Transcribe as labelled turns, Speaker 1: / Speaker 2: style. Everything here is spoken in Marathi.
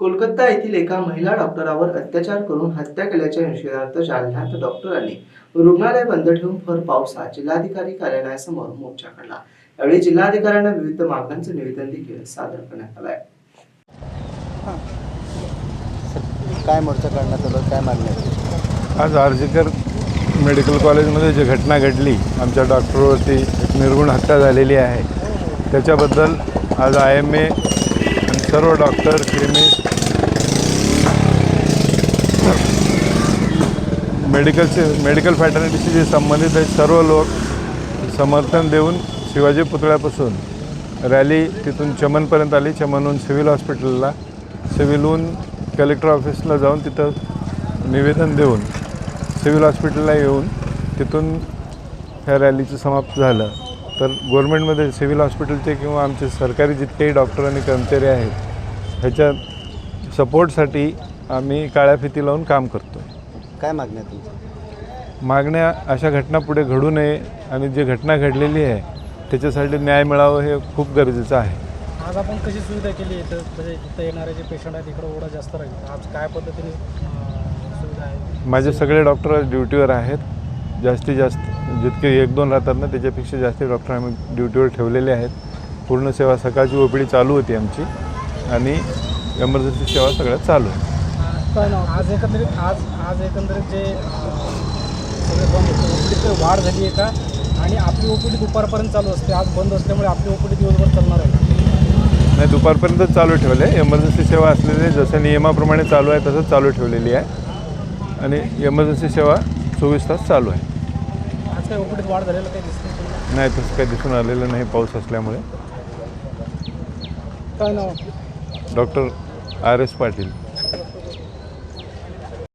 Speaker 1: कोलकाता येथील एका महिला डॉक्टरावर अत्याचार करून हत्या केल्याच्या निषेधार्थ जालन्यात डॉक्टरांनी रुग्णालय बंद ठेवून भर पावसात जिल्हाधिकारी कार्यालयासमोर मोर्चा काढला. यावेळी जिल्हाधिकाऱ्यांना विविध मागण्यांचं निवेदन देखील सादर करण्यात आलंय
Speaker 2: काय मोर्चा काढण्यात आलं? काय मागणी आहे
Speaker 3: आज आर्जीकर मेडिकल कॉलेजमध्ये जी घटना घडली आमच्या डॉक्टरवरती एक निर्गुण हत्या झालेली आहे. त्याच्याबद्दल आज आय एम ए सर्व डॉक्टर केमिस्ट मेडिकलचे मेडिकल फॅटर्निटीशी जे संबंधित आहेत सर्व लोक समर्थन देऊन शिवाजी पुतळ्यापासून रॅली तिथून चमनपर्यंत आली. चमनहून सिव्हिल हॉस्पिटलला सिव्हिलहून कलेक्टर ऑफिसला जाऊन तिथं निवेदन देऊन सिव्हिल हॉस्पिटलला येऊन तिथून ह्या रॅलीचं समाप्त झालं. तर गव्हर्मेंटमध्ये सिव्हिल हॉस्पिटलचे किंवा आमचे सरकारी जितकेही डॉक्टर आणि कर्मचारी आहेत ह्याच्या सपोर्टसाठी आम्ही काळ्या फिती लावून काम करतो.
Speaker 2: काय मागणी आहे तुमची
Speaker 3: मागण्या अशा घटना पुढे घडू नये आणि जी घटना घडलेली आहे त्याच्यासाठी न्याय मिळावं हे खूप गरजेचं आहे.
Speaker 4: आज आपण कशी सुविधा केली आहे? तर म्हणजे इथं येणारे जे पेशंट आहेत इकडं ओढा जास्त राहील. आज काय पद्धतीने सुविधा आहे
Speaker 3: माझे सगळे डॉक्टर आज ड्युटीवर आहेत. जास्तीत जास्त जितके एक दोन राहतात ना त्याच्यापेक्षा जास्त डॉक्टर आम्ही ड्युटीवर ठेवलेले आहेत. पूर्ण सेवा सकाळची ओपीडी चालू होती आमची आणि एमर्जन्सी सेवा सगळ्यात चालू आहे.
Speaker 4: ना आज एकंदरीत आज आज एकंदरीत जे ओपीडीत वाढ झाली आहे का? आणि आपली ओपीडी दुपारपर्यंत चालू असते आज बंद असल्यामुळे आपली ओपीडी दिवसभर चालणार आहे
Speaker 3: नाही दुपारपर्यंत चालू ठेवले आहे एमर्जन्सी सेवा असलेली जसं नियमाप्रमाणे चालू आहे तसंच चालू ठेवलेली आहे. आणि एमर्जन्सी सेवा चोवीस तास चालू आहे.
Speaker 4: आज काय ओपीडीत वाढ झालेलं काही दिसत
Speaker 3: नाही तसं काही दिसून आलेलं नाही पाऊस असल्यामुळे.
Speaker 4: काय नाव?
Speaker 3: Doctor R S Patil.